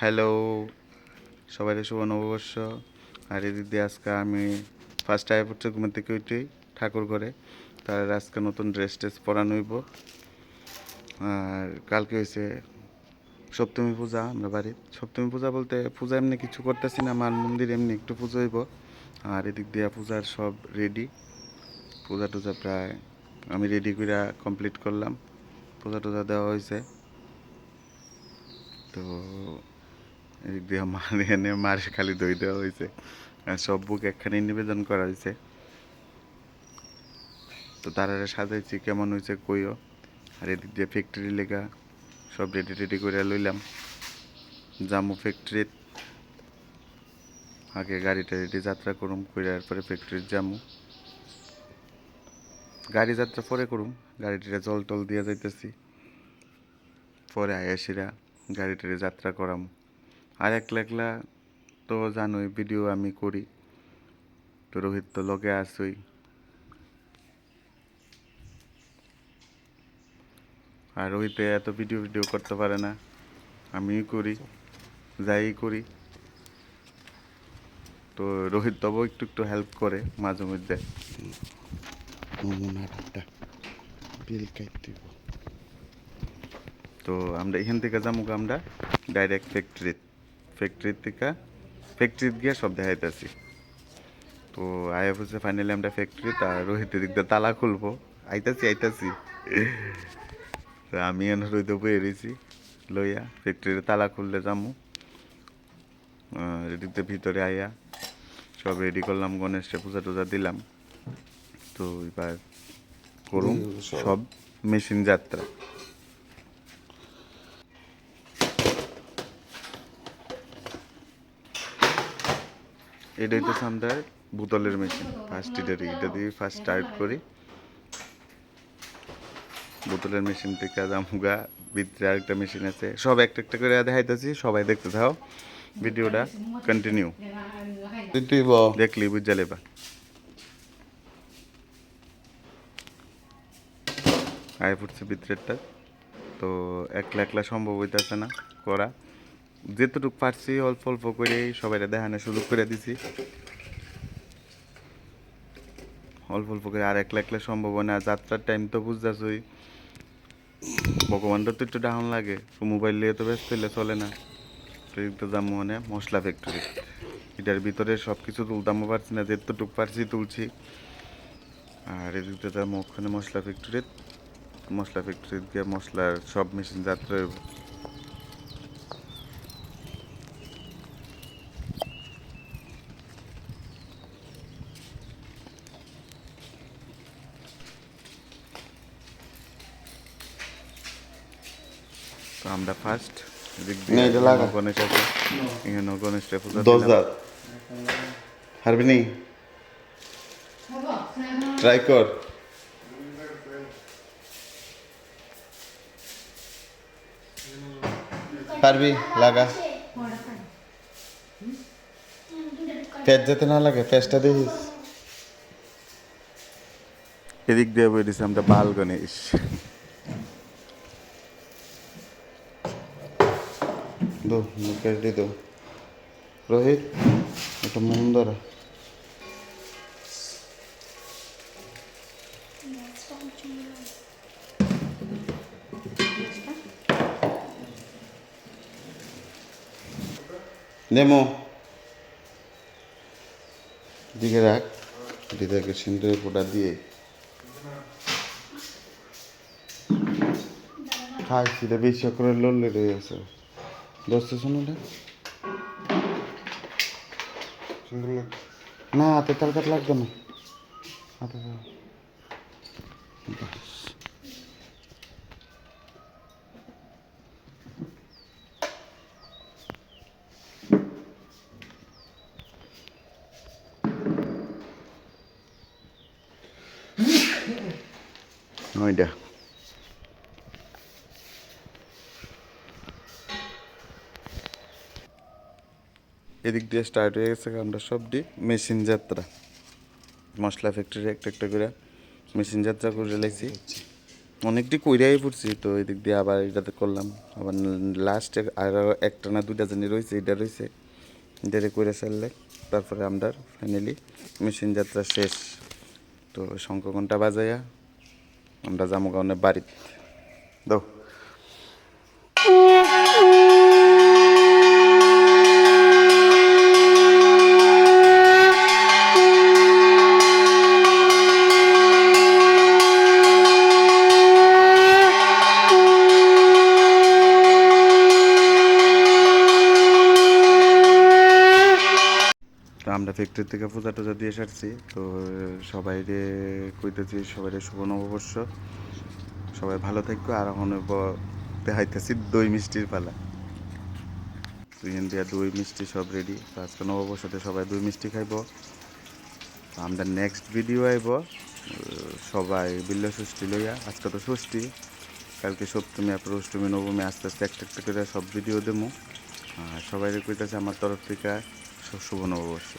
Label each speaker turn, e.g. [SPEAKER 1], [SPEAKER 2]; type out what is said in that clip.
[SPEAKER 1] Hello সবাই শুভ নববর্ষ। আর দিয়ে আজকে আমি ফার্স্ট আয় পড়ছে ঘুমের থেকে উঠেই ঠাকুর ঘরে। তার আজকে নতুন ড্রেস টেস পরানো হইব। আর কালকে হয়েছে সপ্তমী পূজা আমরা বাড়ির। সপ্তমী পূজা বলতে পূজা এমনি কিছু করতেছি না মান মন্দির এমনি একটু পুজো হইব। আর এদিক দিয়ে পূজার সব রেডি পূজা টুজা প্রায় আমি রেডি করে কমপ্লিট করলাম। পূজা টুজা দেওয়া হয়েছে তো দিয়ে মার এনে মার খালি দই দেওয়া হয়েছে। আর সব বুক একখানে নিবেদন করা হয়েছে। তো তারা সাজাইছি, কেমন হয়েছে কইও। আর এদিক দিয়ে ফ্যাক্টরি লেগা সব রেডি রেডি করে লইলাম। জামু ফ্যাক্টরিত আগে গাড়িটা রেডি যাত্রা করুম করে পরে ফ্যাক্টরির জামু গাড়ি যাত্রা পরে করুম গাড়িটিতে জল টল দিয়ে যাইতেছি। পরে আয়াসিরা গাড়িটারে যাত্রা করাম। আর একলা একলা তো জানোই ভিডিও আমি করি। তো রোহিত তো লগে আসই আর রোহিতে এত ভিডিও ভিডিও করতে পারে না। আমিই করি যাই করি। তো রোহিত তবু একটু একটু হেল্প করে মাঝে মধ্যে। তো আমরা এখান থেকে যাব আমরা ডাইরেক্ট ফ্যাক্টরি ফ্যাক্টরি থেকে ফ্যাক্টরি গিয়ে সব দেখাইতেছি। তো আয়া বলছে ফাইনালি আমরা ফ্যাক্টরি তা রোহিতের দিক দিয়ে তালা খুলবো। আইতাছি আইতাছি। তো আমি এনে রোহিত বয়ে রয়েছি লইয়া ফ্যাক্টরিতে তালা খুললে যামু। এদিক দিয়ে ভিতরে আইয়া সব রেডি করলাম গণেশকে পূজা টুজা দিলাম। তো এবার করুন সব। মেশিন যাত্রা। এটা হইতেছে আমরা বোতলের মেশিন ফার্স্ট এটার এটা দিয়ে ফার্স্ট স্টার্ট করি। বোতলের মেশিন থেকে জামুগা ভিতরে আরেকটা মেশিন আছে। সব একটা একটা করে দেখাইতেছি, সবাই দেখতে থাও। ভিডিওটা কন্টিনিউ দেখলি, বুঝা লেবা। আয় পড়ছে ভিতরেরটা। তো একলা একলা সম্ভব হইতেছে না করা। যেতটুকু পারছি, অল্প অল্প করে সবাই দেখানো শুরু করে দিছি। অল্প অল্প করে আর একলা একলা সম্ভব না যাত্রার টাইম তো বুঝতেছই। ভগবানটা তো একটু ডাউন লাগে মোবাইল নিয়ে তো ব্যস্ত হইলে চলে না। তো যাব মানে মশলা ফ্যাক্টরি এটার ভিতরে সব কিছু তুলতামও পারছি না, যেতটুকু পারছি তুলছি। আর এদিকে যাব ওখানে মশলা ফ্যাক্টরি মশলা ফ্যাক্টরি গিয়ে মশলার সব মেশিন যাত্রা তো আমরা ফার্স্ট
[SPEAKER 2] লাগা।
[SPEAKER 1] গণেশ আছে এখানে গণেশটা পূজা
[SPEAKER 2] দশ। দাঁত পারবি নি ট্রাই কর পারবি লাগা পেট যেতে না লাগে পেঁচটা দেখিস
[SPEAKER 1] এদিক দিয়ে বেরিয়েছে আমরা বাল গণেশ
[SPEAKER 2] রোহিত এটা মন নেমো। দিকে রাখ, দিদাকে সিন্দুরের ফোঁটা দিয়ে। খাইছি বেশি করে লড়লে রয়ে আছে Dosisnya sudah, sumbernya, nah, kita tarik lagi dong. Ada, ada, ada,
[SPEAKER 1] ada, ada, ada. এদিক দিয়ে স্টার্ট হয়ে গেছে আমরা সবটি মেশিন যাত্রা। মশলা ফ্যাক্টরি একটা একটা করে মেশিন যাত্রা করে লাইছি অনেকটি কইরাই পড়ছি, তো এদিক দিয়ে আবার এটাতে করলাম। আবার লাস্টে আরও একটা না দুইটা জানি রয়েছে, এটা রয়েছে। এটারে করে ফেললে তারপরে আমরা ফাইনালি মেশিন যাত্রা শেষ। তো শঙ্খ ঘণ্টা বাজাইয়া আমরা কারণে বাড়িতে। দাও। আমরা ফ্যাক্টরি থেকে পূজা টুজা দিয়ে সারছি। তো সবাই রে কইতেছি সবাই রে শুভ নববর্ষ। সবাই ভালো থাকবে আর এখন দেখাইতেছি দই মিষ্টির পালা। চিকেন দিয়া দই মিষ্টি সব রেডি তো আজকে নববর্ষতে সবাই দই মিষ্টি খাইব। আমরা নেক্সট ভিডিও আইব। সবাই বিল্ল ষষ্ঠী লইয়া, আজকে তো ষষ্ঠী। কালকে সপ্তমী তারপর অষ্টমী, নবমী, আস্তে আস্তে একটা একটা করে সব ভিডিও দেবো। আর সবাই কইতেছে আমার তরফ থেকে শুভ নববর্ষ।